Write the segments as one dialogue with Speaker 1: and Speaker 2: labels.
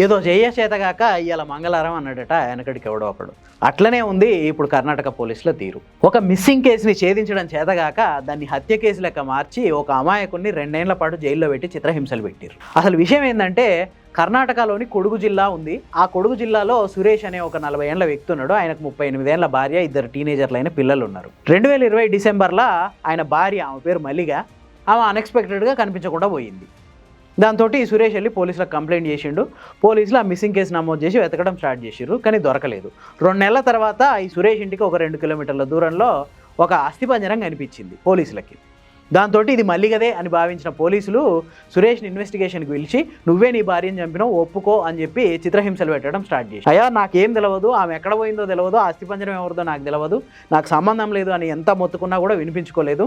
Speaker 1: ఏదో చేయచేతగాక ఇవాళ మంగళవారం అన్నాడట వెనకడికి ఎవడో ఒకడు అట్లనే ఉంది ఇప్పుడు కర్ణాటక పోలీసుల తీరు. ఒక మిస్సింగ్ కేసుని ఛేదించడం చేతగాక దాన్ని హత్య కేసు లెక్క మార్చి ఒక అమాయకుడిని రెండేళ్ళ పాటు జైల్లో పెట్టి చిత్రహింసలు పెట్టారు అసలు విషయం ఏంటంటే కర్ణాటకలోని కొడుగు జిల్లా ఉంది. ఆ కొడుగు జిల్లాలో సురేష్ అనే ఒక నలభై ఏళ్ళ వ్యక్తి ఉన్నాడు. ఆయనకు ముప్పై ఎనిమిదేళ్ళ భార్య ఇద్దరు టీనేజర్లైన పిల్లలు ఉన్నారు. రెండు వేల ఇరవై డిసెంబర్లో ఆయన భార్య ఆమె పేరు మలిగా ఆమె అన్ఎక్స్పెక్టెడ్గా కనిపించకుండా పోయింది. దాంతో సురేష్ వెళ్ళి పోలీసులకు కంప్లైంట్ చేసిండు. పోలీసులు ఆ మిస్సింగ్ కేసు నమోదు చేసి వెతకడం స్టార్ట్ చేసిర్రు కానీ దొరకలేదు. రెండు నెలల తర్వాత ఈ సురేష్ ఇంటికి ఒక రెండు కిలోమీటర్ల దూరంలో ఒక అస్థిపంజరం కనిపించింది పోలీసులకి. దాంతో ఇది మల్లిగదే అని భావించిన పోలీసులు సురేష్ని ఇన్వెస్టిగేషన్కి పిలిచి నువ్వే నీ భార్యను చంపినావు ఒప్పుకో అని చెప్పి చిత్రహింసలు పెట్టడం స్టార్ట్ చేసి అయ్యా నాకేం తెలియదు ఆమె ఎక్కడ పోయిందో తెలియదు ఆ అస్థిపంజరం ఎవరిదో నాకు తెలియదు నాకు సంబంధం లేదు అని ఎంత మొత్తుకున్నా కూడా వినిపించుకోలేదు.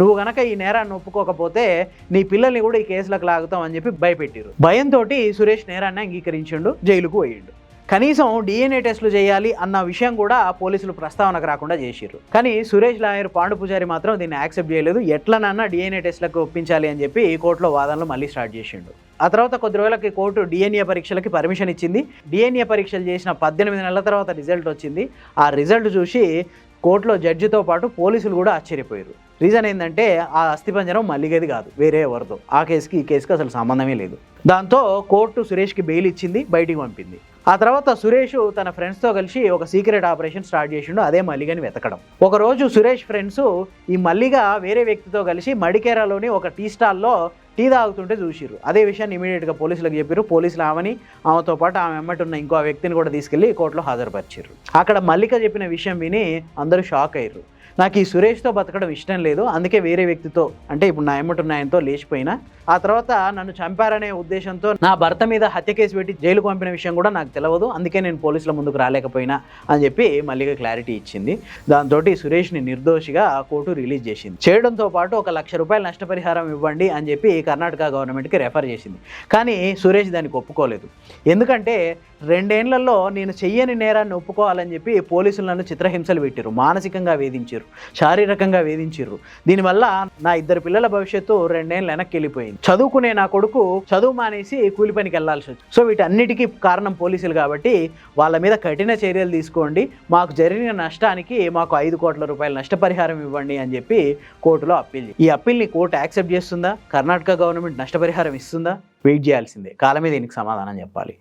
Speaker 1: నువ్వు గనక ఈ నేరాన్ని ఒప్పుకోకపోతే నీ పిల్లల్ని కూడా ఈ కేసులకు లాగుతాం అని చెప్పి భయపెట్టారు భయంతో సురేష్ నేరాన్ని అంగీకరించిండు జైలుకు పోయిండు. కనీసం డిఎన్ఏ టెస్టులు చేయాలి అన్న విషయం కూడా పోలీసులు ప్రస్తావనకు రాకుండా చేసిర్రు. కానీ సురేష్ లాయర్ పాండు పూజారి మాత్రం దీన్ని యాక్సెప్ట్ చేయలేదు. ఎట్లనన్నా డిఎన్ఏ టెస్టులకు ఒప్పించాలి అని చెప్పి కోర్టులో వాదనలు మళ్ళీ స్టార్ట్ చేసిండు. ఆ తర్వాత కొద్ది రోజులకి కోర్టు డిఎన్ఏ పరీక్షలకి పర్మిషన్ ఇచ్చింది. డిఎన్ఏ పరీక్షలు చేసిన పద్దెనిమిది నెలల తర్వాత రిజల్ట్ వచ్చింది. ఆ రిజల్ట్ చూసి కోర్టులో జడ్జితో పాటు పోలీసులు కూడా ఆశ్చర్యపోయారు రీజన్ ఏంటంటే ఆ అస్థిపంజరం మల్లిగది కాదు వేరే ఎవరితో ఆ కేసుకి ఈ కేసుకి అసలు సంబంధమే లేదు. దాంతో కోర్టు సురేష్కి బెయిల్ ఇచ్చింది బయటికి పంపింది. ఆ తర్వాత సురేష్ తన ఫ్రెండ్స్తో కలిసి ఒక సీక్రెట్ ఆపరేషన్ స్టార్ట్ చేసిండు అదే మల్లిగని వెతకడం. ఒకరోజు సురేష్ ఫ్రెండ్స్ ఈ మల్లిగా వేరే వ్యక్తితో కలిసి మడికేరాలోని ఒక టీ స్టాల్లో టీ తాగుతుంటే చూసిర్రు. అదే విషయాన్ని ఇమీడియట్గా పోలీసులకు చెప్పారు పోలీసులు ఆమెని ఆమెతో పాటు ఆమె వెంబటి ఉన్న ఇంకో వ్యక్తిని కూడా తీసుకెళ్ళి కోర్టులో హాజరుపరిచారు అక్కడ మల్లిక చెప్పిన విషయం విని అందరూ షాక్ అయ్యారు నాకు ఈ సురేష్తో బతకడం ఇష్టం లేదు. అందుకే వేరే వ్యక్తితో అంటే ఇప్పుడు నా ఎమ్మటి ఆయనతో లేచిపోయినా. ఆ తర్వాత నన్ను చంపారనే ఉద్దేశంతో నా భర్త మీద హత్య కేసు పెట్టి జైలుకు పంపిన విషయం కూడా నాకు తెలియదు అందుకే నేను పోలీసుల ముందుకు రాలేకపోయినా అని చెప్పి మళ్ళీగా క్లారిటీ ఇచ్చింది. దాంతో సురేష్ని నిర్దోషిగా కోర్టు రిలీజ్ చేసింది. చేయడంతో పాటు ఒక లక్ష రూపాయల నష్టపరిహారం ఇవ్వండి అని చెప్పి కర్ణాటక గవర్నమెంట్కి రెఫర్ చేసింది. కానీ సురేష్ దానికి ఒప్పుకోలేదు. ఎందుకంటే రెండేళ్ళలో నేను చెయ్యని నేరాన్ని ఒప్పుకోవాలని చెప్పి పోలీసులు నన్ను చిత్రహింసలు పెట్టారు మానసికంగా వేధించారు వేధించారు శారీరకంగా వేధించారు దీనివల్ల నా ఇద్దరు పిల్లల భవిష్యత్తు రెండేళ్ళు వెనక్కి వెళ్ళిపోయింది చదువుకునే నా కొడుకు చదువు మానేసి కూలి పనికి వెళ్ళాల్సి వచ్చింది. సో వీటన్నిటికీ కారణం పోలీసులు కాబట్టి వాళ్ళ మీద కఠిన చర్యలు తీసుకోండి. మాకు జరిగిన నష్టానికి మాకు ఐదు కోట్ల రూపాయల నష్టపరిహారం ఇవ్వండి అని చెప్పి కోర్టులో అప్పీల్ ఈ అప్పీల్ని కోర్టు యాక్సెప్ట్ చేస్తుందా? కర్ణాటక గవర్నమెంట్ నష్టపరిహారం ఇస్తుందా? వెయిట్ చేయాల్సిందే. కాలమే దీనికి సమాధానం చెప్పాలి.